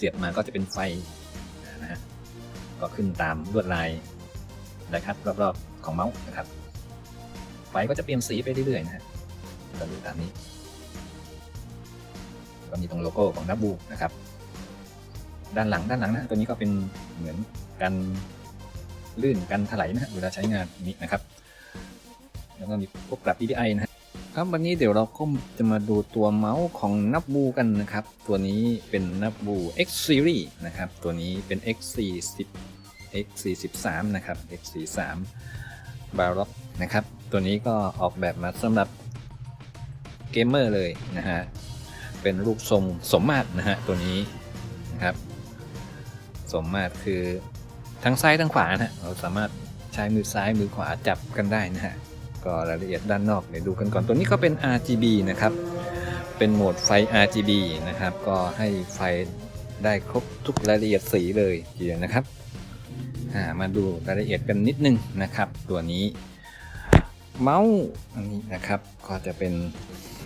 เสียบมาก็จะเป็นไฟนะฮะก็ขึ้นตามลวดลายนะครับรอบๆของเมาส์นะครับ ไฟก็จะเปลี่ยนสีไปเรื่อยๆนะฮะก็ดูตามนี้ ก็มีตรงโลโก้ของนับบูนะครับ ด้านหลังด้านหลังนะตัวนี้ก็เป็นเหมือนกันลื่นกันถลายนะฮะเวลาใช้งานนี้นะครับ แล้วก็มีพวกปรับ DPI นะฮะ ครับวันนี้เดี๋ยวเราก็จะมาดูตัวเมาส์ของนับบูกันนะครับ ตัวนี้เป็นนับบู X Series นะครับ ตัวนี้เป็น X40 X43 นะครับ X43 บาร็อกนะครับ ตัวนี้ก็ออกแบบมาสำหรับเกมเมอร์เลยนะฮะ เป็นรูปทรงสมมาตรนะฮะตัวนี้นะครับ สมมาตรคือทั้งซ้ายทั้งขวานะฮะเราสามารถใช้มือซ้ายมือขวาจับกันได้นะฮะ ก็รายละเอียดด้านนอกเดี๋ยวดูกันก่อนตัวนี้ก็เป็น RGB นะครับ เป็นโหมดไฟ RGB นะครับ ก็ให้ไฟได้ครบทุกรายละเอียดสีเลยทีเดียวนะครับามาดูรายละเอียดกันนิดนึงนะครับ ตัวนี้ เมาส์อันนี้นะครับก็จะเป็น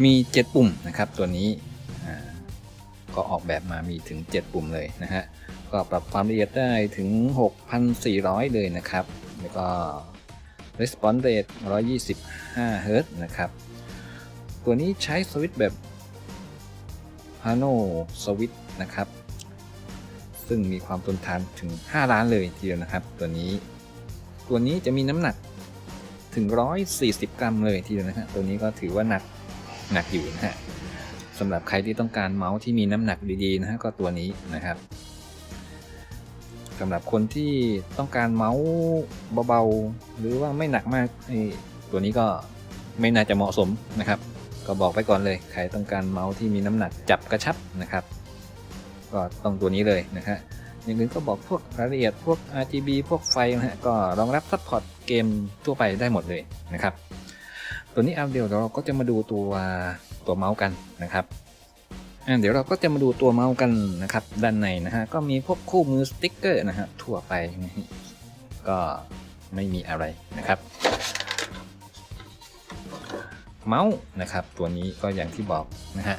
มี 7 ปุ่มนะครับ ตัวนี้ก็ออกแบบมามีถึง 7 ปุ่มเลยนะฮะก็ปรับความละเอียดได้ถึง 6,400 เลยนะครับ แล้วก็ response rate 125 Hz นะครับ ตัวนี้ใช้สวิตช์แบบ Hano สวิตช์นะครับ ซึ่งมีความทนทานถึง 5 ล้านเลยทีเดียวนะครับ ตัวนี้ ตัวนี้จะมีน้ำหนักถึง 140 กรัมเลยทีเดียวนะฮะ ตัวนี้ก็ถือว่าหนักหนักอยู่นะฮะสำหรับใครที่ต้องการเมาส์ที่มีน้ำหนักดีๆนะฮะก็ตัวนี้นะครับ สำหรับคนที่ต้องการเมาส์เบาๆ หรือว่าไม่หนักมากตัวนี้ก็ไม่น่าจะเหมาะสมนะครับ ก็บอกไปก่อนเลย ใครต้องการเมาส์ที่มีน้ำหนักจับกระชับนะครับ ก็ต้องตัวนี้เลยนะฮะอย่างอื่นก็บอกพวกรายละเอียดพวก RGB พวกไฟนะฮะก็รองรับซัพพอร์ตเกมทั่วไปได้หมดเลยนะครับ ตัวนี้เอาเดี๋ยวเราก็จะมาดูตัวตัวเมาส์กันนะครับ เดี๋ยวเราก็จะมาดูตัวเมาส์กันนะครับด้านในนะฮะก็มีพวกคู่มือสติ๊กเกอร์นะฮะทั่วไปก็ไม่มีอะไรนะครับ เมาส์นะครับ ตัวนี้ก็อย่างที่บอกนะฮะ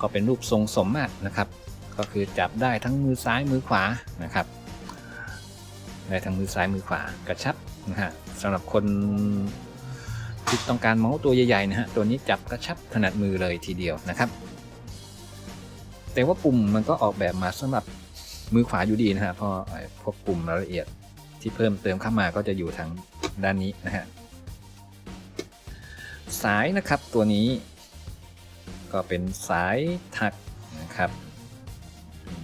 ก็เป็นรูปทรงสมมาตรนะครับ ก็คือจับได้ทั้งมือซ้ายมือขวานะครับ ได้ทั้งมือซ้ายมือขวากระชับนะฮะสำหรับคนที่ต้องการเมาส์ตัวใหญ่ๆนะฮะตัวนี้จับกระชับถนัดมือเลยทีเดียวนะครับ แต่ว่าปุ่มมันก็ออกแบบมาสำหรับมือขวาอยู่ดีนะฮะเพราะไอ้พวกปุ่มรายละเอียดที่เพิ่มเติมเข้ามาก็จะอยู่ทางด้านนี้นะฮะสายนะครับตัวนี้ ก็เป็นสายถักนะครับ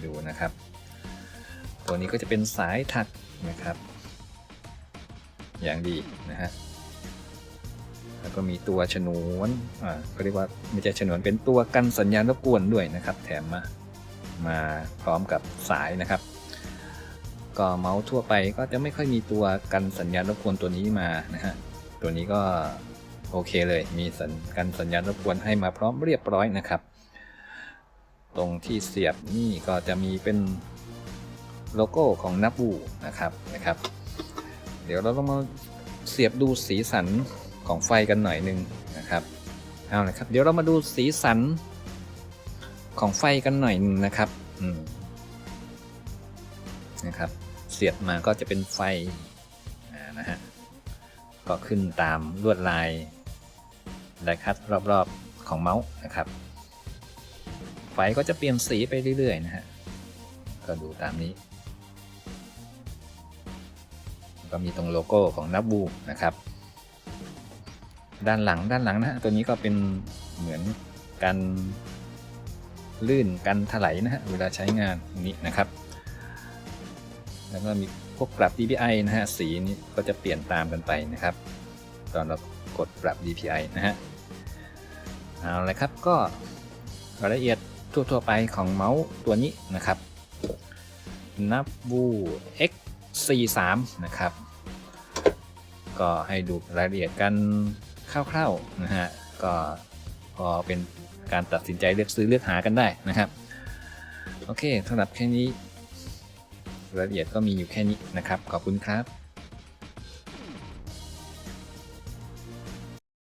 ดูนะครับ ตัวนี้ก็จะเป็นสายถักนะครับ อย่างดีนะฮะ แล้วก็มีตัวฉนวนอ่าก็เรียกว่าไม่ใช่ฉนวนเป็นตัวกันสัญญาณรบกวนด้วยนะครับ แถมมามาพร้อมกับสายนะครับ ก็เมาส์ทั่วไปก็จะไม่ค่อยมีตัวกันสัญญาณรบกวนตัวนี้มานะฮะตัวนี้ก็โอเคเลย มีสัญกันสัญญาณรบกวนให้มาพร้อมเรียบร้อยนะครับ ตรงที่เสียบนี่ก็จะมีเป็นโลโก้ของนับบูนะครับนะครับ เดี๋ยวเราต้องมาเสียบดูสีสัน ของไฟกันหน่อยหนึงนะครับเอาละครับเดี๋ยวเรามาดูสีสันของไฟกันหน่อยหนึงนะครับอืมนะครับ เสียบมาก็จะเป็นไฟนะฮะก็ขึ้นตามลวดลายไดคัตรอบๆของเมาส์นะครับ ไฟก็จะเปลี่ยนสีไปเรื่อยๆนะฮะก็ดูตามนี้ ก็มีตรงโลโก้ของนับบูนะครับ ด้านหลังด้านหลังนะฮะตัวนี้ก็เป็นเหมือนกันลื่นกันถลายนะฮะเวลาใช้งานนี้นะครับ แล้วก็มีพวกปรับ DPI นะฮะสีนี้ก็จะเปลี่ยนตามกันไปนะครับ ตอนเรากดปรับ DPI นะฮะเอาเลยครับก็รายละเอียดทั่ว ๆ ไปของเมาส์ตัวนี้นะครับนับบู X43 นะครับ ก็ให้ดูรายละเอียดกัน คร่าวๆนะฮะก็พอเป็นการตัดสินใจเลือกซื้อเลือกหากันได้นะครับโอเคสำหรับแค่นี้รายละเอียดก็มีอยู่แค่นี้นะครับ ขอบคุณครับ